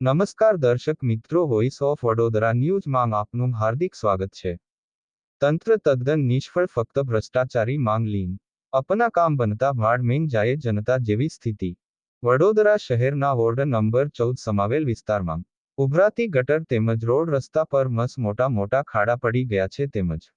નમસ્કાર દર્શક મિત્રો વોઇસ ઓફ વડોદરા ન્યૂઝમાં આપનું હાર્દિક સ્વાગત છે. તંત્ર તદ્દન નિષ્ફળ, ફક્ત ભ્રષ્ટાચારી માંગ લીન. અપના કામ બનતા ભાડ મેં જાય જનતા જેવી સ્થિતિ. વડોદરા શહેરના વોર્ડ નંબર ચૌદ સમાવેલ વિસ્તારમાં. ઉભરાતી ગટર તેમજ રોડ રસ્તા પર મસ મોટા મોટા ખાડા પડી ગયા છે તેમજ.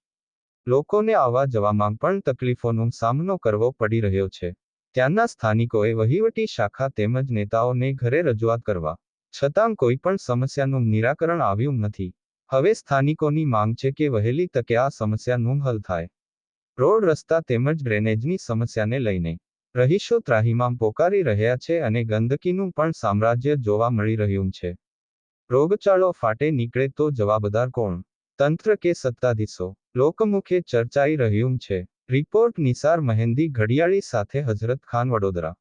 લોકોને આવવા જવામાં પણ તકલીફોનો સામનો કરવો પડી રહ્યો છે. ત્યાંના સ્થાનિકોએ વહીવટી શાખા તેમજ નેતાઓને ઘરે રજૂઆત કરવા છતાં કોઈ પણ સમસ્યાનું નિરાકરણ આવ્યું નથી. હવે સ્થાનિકોની માંગ છે કે વહેલી તકે આ સમસ્યાનું હલ થાય. રોડ, રસ્તા તેમજ ડ્રેનેજની સમસ્યાને લઈને રહીશો ત્રાહીમામ પોકારી રહ્યા છે અને ગંદકીનું પણ સામ્રાજ્ય જોવા મળી રહ્યું છે. રોગચાળો ફાટે નીકળે તો જવાબદાર કોણ? તંત્ર કે સત્તાધીશો? લોકમુખે ચર્ચાઈ રહ્યું છે. રિપોર્ટ નિસાર મહેંદી ઘડિયાળી સાથે હઝરત ખાન વડોદરા.